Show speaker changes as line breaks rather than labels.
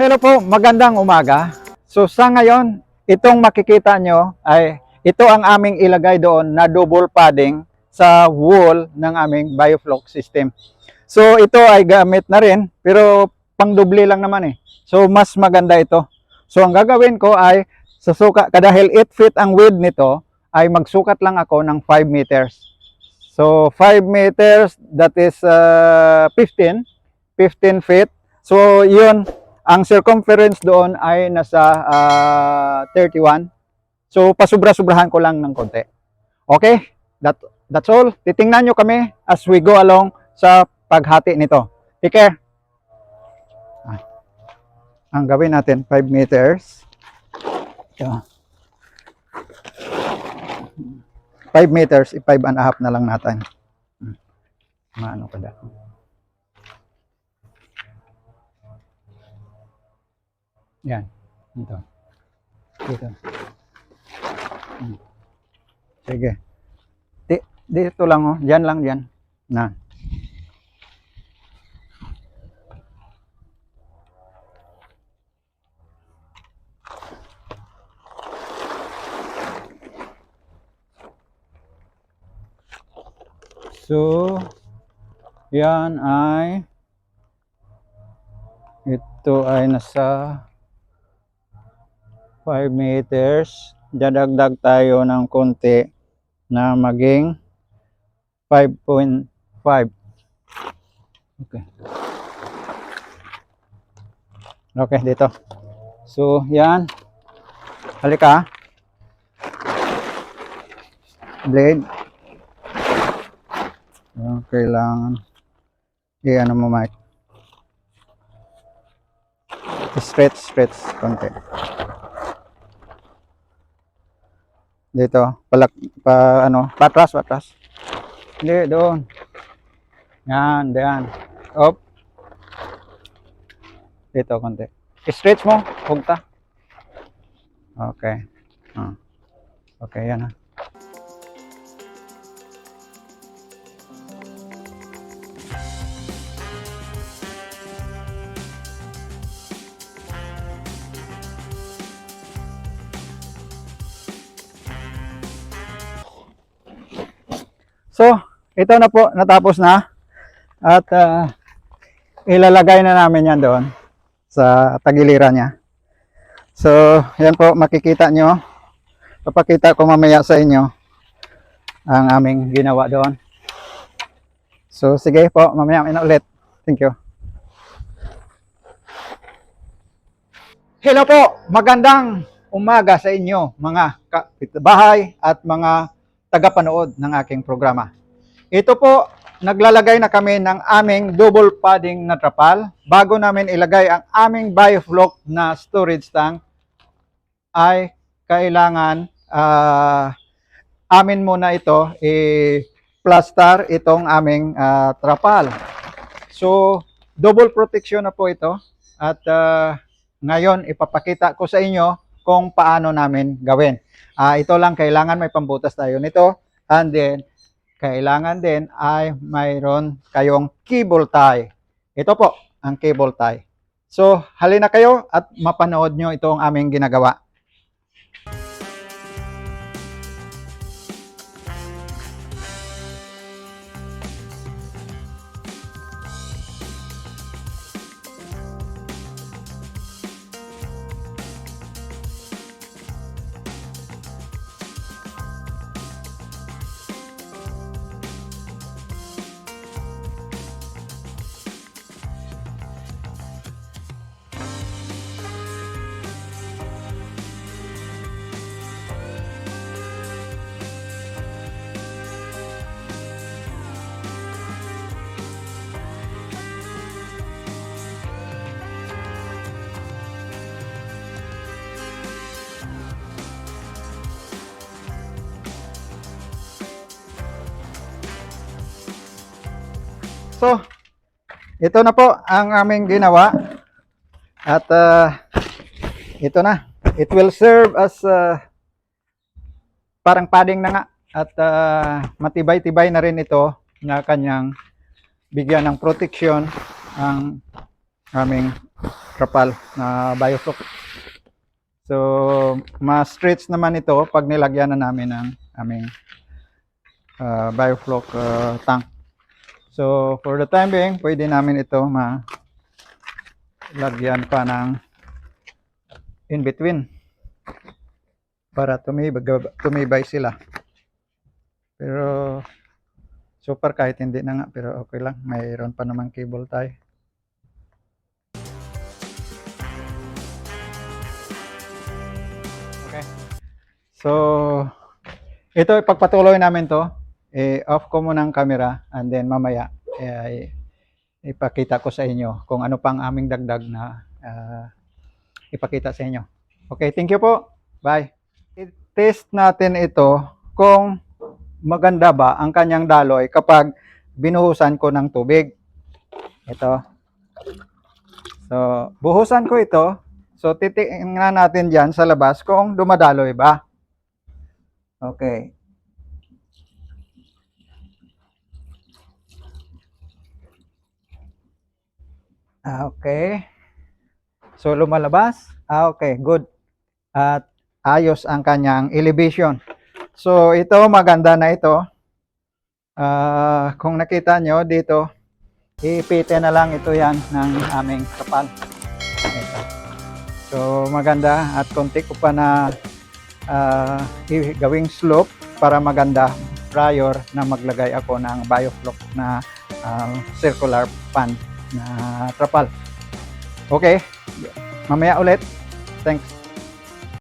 Hello po, magandang umaga. So sa ngayon, itong makikita nyo ay ito ang aming ilagay doon na double padding sa wall ng aming biofloc system. So ito ay gamit na rin pero pangdubli lang naman eh. So mas maganda ito. So ang gagawin ko ay susuka dahil 8 feet ang width nito ay magsukat lang ako ng 5 meters. So 5 meters that is uh, 15 15 feet. So yun ang circumference doon ay nasa ah, 31. So pasubra-subrahan ko lang ng konti. Okay? That that's all. Titingnan nyo kami as we go along sa paghati nito. Take care. Ah. Ang gawin natin 5 meters. Ito. 5 meters, i-5 and a half na lang natin. Hmm. Maano ka da? Yan. Dito. Dito. Hmm. Sige. Di, dito lang oh. Diyan lang diyan. Na. So, yan ay ito ay nasa 5 meters. Dadagdag tayo ng konti na maging 5.5. Okay. Okay, dito. So, yan. Halika. Blade. Yung kailangan i-ano mo mic. Stretch, stretch konti. Dito, palak, pa, ano, patras, patras. Hindi, doon. Yan, diyan. Up. Dito, konti. Stretch mo, hugta. Okay. Ah. Okay, yan ha. So, ito na po, natapos na. At ah, ilalagay na namin yan doon sa tagiliran niya. So, yan po, makikita nyo. Papakita ko mamaya sa inyo ang aming ginawa doon. So, sige po, mamaya na ulit. Thank you. Hello po, magandang umaga sa inyo mga kapitbahay at mga tagapanood ng aking programa. Ito po, naglalagay na kami ng aming double padding na trapal. Bago namin ilagay ang aming biofloc na storage tank, ay kailangan ah, amin muna ito i-plaster itong aming ah, trapal. So, double protection na po ito. At ah, ngayon, ipapakita ko sa inyo kung paano namin gawin. Ah, ito lang, kailangan may pambutas tayo nito. And then, kailangan din ay mayroon kayong cable tie. Ito po, ang cable tie. So, halina kayo at mapanood nyo itong aming ginagawa. So, ito na po ang aming ginawa. At ah, ito na. It will serve as ah, parang padding na nga. At ah, matibay-tibay na rin ito na kanyang bigyan ng protection ang aming trapal na biofloc. So, ma-stretch naman ito pag nilagyan na namin ng aming uh, biofloc uh, tank. So, for the time being, pwede namin ito ma lagyan pa ng in between para tumibay, tumibay sila. Pero super kahit hindi na nga pero okay lang mayroon pa namang cable tayo. Okay. So ito ipagpatuloy namin to. Eh, off ko muna ang camera and then mamaya eh, ipakita ko sa inyo kung ano pang aming dagdag na ah, ipakita sa inyo. Okay, thank you po. Bye. I-test natin ito kung maganda ba ang kanyang daloy kapag binuhusan ko ng tubig. Ito. So, buhusan ko ito. So, titingnan natin dyan sa labas kung dumadaloy ba. Okay. Ah, Okay. So, lumalabas. Ah, okay. Good. At ayos ang kanyang elevation. So, ito maganda na ito. Ah, kung nakita nyo dito, ipitin na lang ito yan ng aming kapal. Ito. So, maganda at konti ko pa na i- gawing slope para maganda prior na maglagay ako ng biofloc na ah, circular pan na trapal. Okay, mamaya ulit. Thanks.